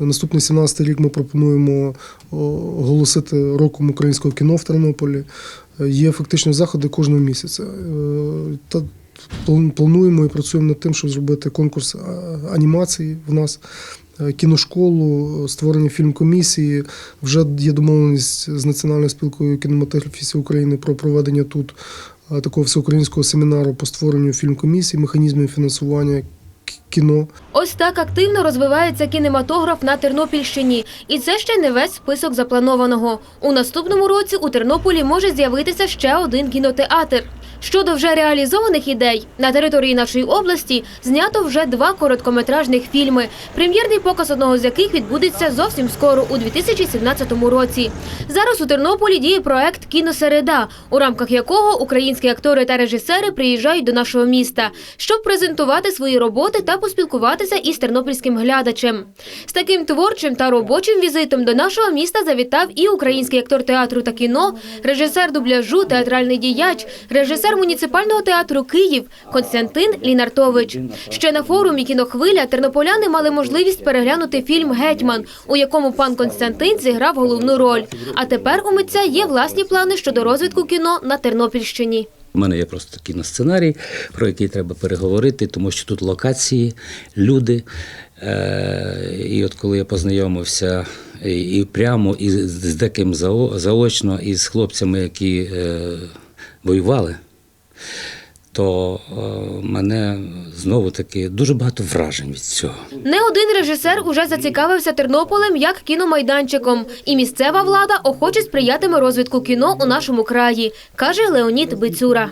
Наступний 17-й рік ми пропонуємо оголосити роком українського кіно в Тернополі. Е, Є фактично заходи кожного місяця. Е, Та плануємо і працюємо над тим, щоб зробити конкурс анімації в нас. е, Кіношколу, створення фільмкомісії. Вже є домовленість з Національною спілкою кінематографістів України про проведення тут е, такого всеукраїнського семінару по створенню фільмкомісії, механізмів фінансування кіно. Ось так активно розвивається кінематограф на Тернопільщині. І це ще не весь список запланованого. У наступному році у Тернополі може з'явитися ще один кінотеатр. Щодо вже реалізованих ідей, на території нашої області знято вже два короткометражних фільми, прем'єрний показ одного з яких відбудеться зовсім скоро, у 2017 році. Зараз у Тернополі діє проект Кіносереда, у рамках якого українські актори та режисери приїжджають до нашого міста, щоб презентувати свої роботи та поспілкуватися із тернопільським глядачем. З таким творчим та робочим візитом до нашого міста завітав і український актор театру та кіно, режисер дубляжу, театральний діяч, режисер муніципального театру Київ Константин Лінартович. Ще на форумі кінохвиля тернополяни мали можливість переглянути фільм Гетьман, у якому пан Константин зіграв головну роль. А тепер у митця є власні плани щодо розвитку кіно на Тернопільщині. У мене є просто кіносценарій, про який треба переговорити, тому що тут локації, люди. Е, І от коли я познайомився і прямо і з з деким заочно, і з хлопцями, які е, воювали, то е, мене знову таки дуже багато вражень від цього. Не один режисер уже зацікавився Тернополем як кіномайданчиком, і місцева влада охоче сприятиме розвитку кіно у нашому краї, каже Леонід Бицюра.